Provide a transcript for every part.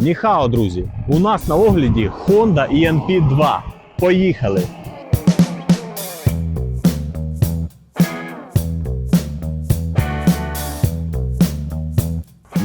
Ніхао, друзі, у нас на огляді Honda ENP 2. Поїхали!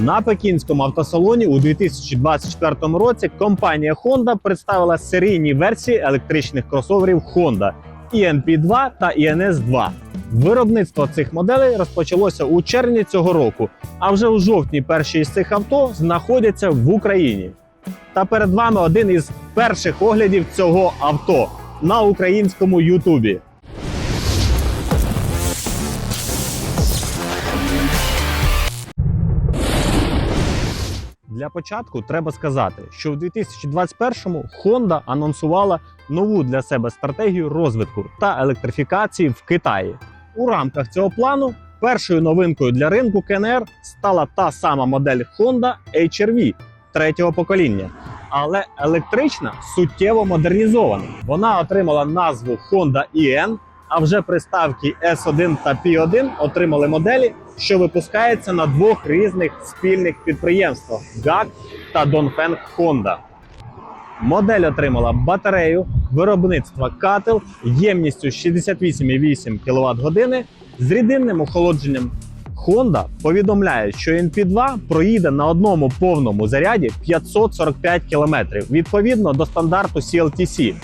На пекінському автосалоні у 2024 році компанія Honda представила серійні версії електричних кросоверів Honda ENP2 та ENS2. Виробництво цих моделей розпочалося у червні цього року, а вже у жовтні перші із цих авто знаходяться в Україні. Та перед вами один із перших оглядів цього авто на українському Ютубі. Для початку треба сказати, що в 2021-му Honda анонсувала нову для себе стратегію розвитку та електрифікації в Китаї. У рамках цього плану першою новинкою для ринку КНР стала та сама модель Honda HR-V третього покоління, але електрична суттєво модернізована. Вона отримала назву Honda EN, а вже приставки S1 та P1 отримали моделі, що випускаються на двох різних спільних підприємствах GAC та Dongfeng Honda. Модель отримала батарею виробництва Catel ємністю 68,8 кВт години з рідинним охолодженням. Honda повідомляє, що NP2 проїде на одному повному заряді 545 км відповідно до стандарту CLTC.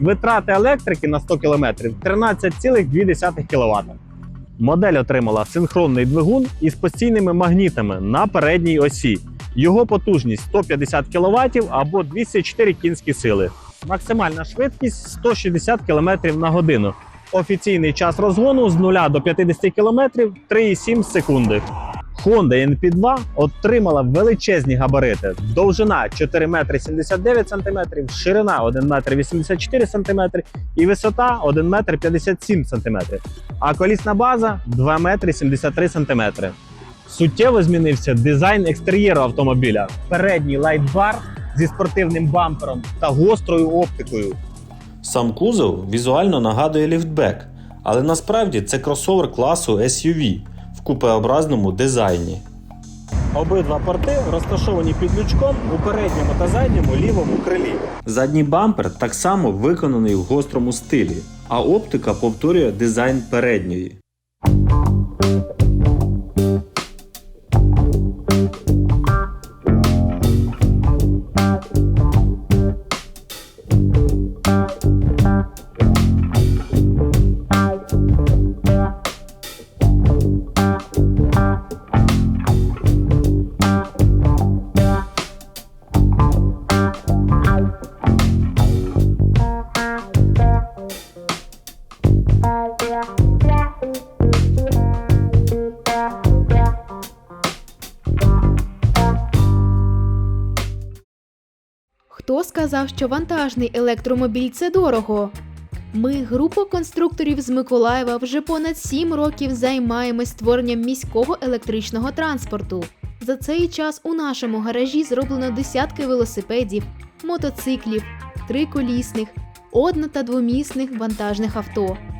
Витрати електрики на 100 км 13,2 кВт. Модель отримала синхронний двигун із постійними магнітами на передній осі. Його потужність 150 кВт або 204 кінські сили. Максимальна швидкість 160 км на годину. Офіційний час розгону з 0 до 50 км 3,7 секунди. Honda NP2 отримала величезні габарити. Довжина 4 метри 79 см, ширина 1 метр 84 см і висота 1 метр 57 см. А колісна база 2 метри 73 см. Суттєво змінився дизайн екстер'єру автомобіля. Передній лайтбар зі спортивним бампером та гострою оптикою. Сам кузов візуально нагадує ліфтбек, але насправді це кросовер класу SUV купеобразному дизайні. Обидва порти розташовані під лючком у передньому та задньому лівому крилі. Задній бампер так само виконаний в гострому стилі, а оптика повторює дизайн передньої. Хто сказав, що вантажний електромобіль це дорого? Ми, група конструкторів з Миколаєва, вже понад 7 років займаємось створенням міського електричного транспорту. За цей час у нашому гаражі зроблено десятки велосипедів, мотоциклів, триколісних, одно- та двомісних вантажних авто.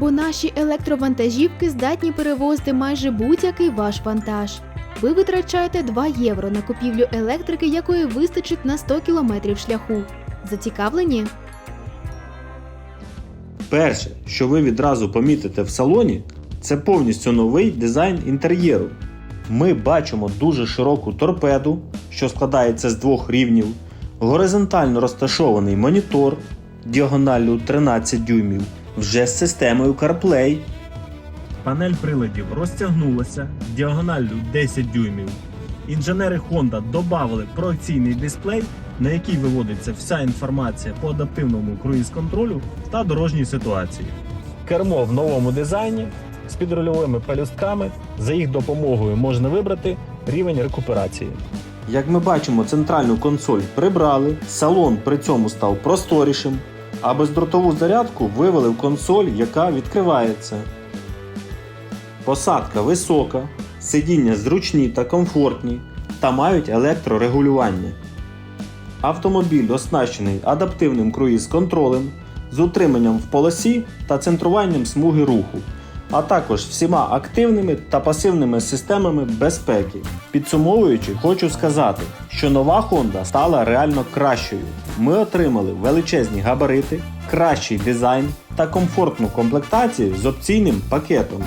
Бо наші електровантажівки здатні перевозити майже будь-який ваш вантаж. Ви витрачаєте 2 євро на купівлю електрики, якої вистачить на 100 кілометрів шляху. Зацікавлені? Перше, що ви відразу помітите в салоні, це повністю новий дизайн інтер'єру. Ми бачимо дуже широку торпеду, що складається з двох рівнів, горизонтально розташований монітор діагоналлю 13 дюймів, вже з системою CarPlay. Панель приладів розтягнулася діагоналлю 10 дюймів. Інженери Honda додали проекційний дисплей, на який виводиться вся інформація по адаптивному круїз-контролю та дорожній ситуації. Кермо в новому дизайні з підрульовими пелюстками. За їх допомогою можна вибрати рівень рекуперації. Як ми бачимо, центральну консоль прибрали, салон при цьому став просторішим, а бездротову зарядку вивели в консоль, яка відкривається. Посадка висока, сидіння зручні та комфортні та мають електрорегулювання. Автомобіль оснащений адаптивним круїз-контролем з утриманням в полосі та центруванням смуги руху, а також всіма активними та пасивними системами безпеки. Підсумовуючи, хочу сказати, що нова Honda стала реально кращою. Ми отримали величезні габарити, кращий дизайн та комфортну комплектацію з опційним пакетом.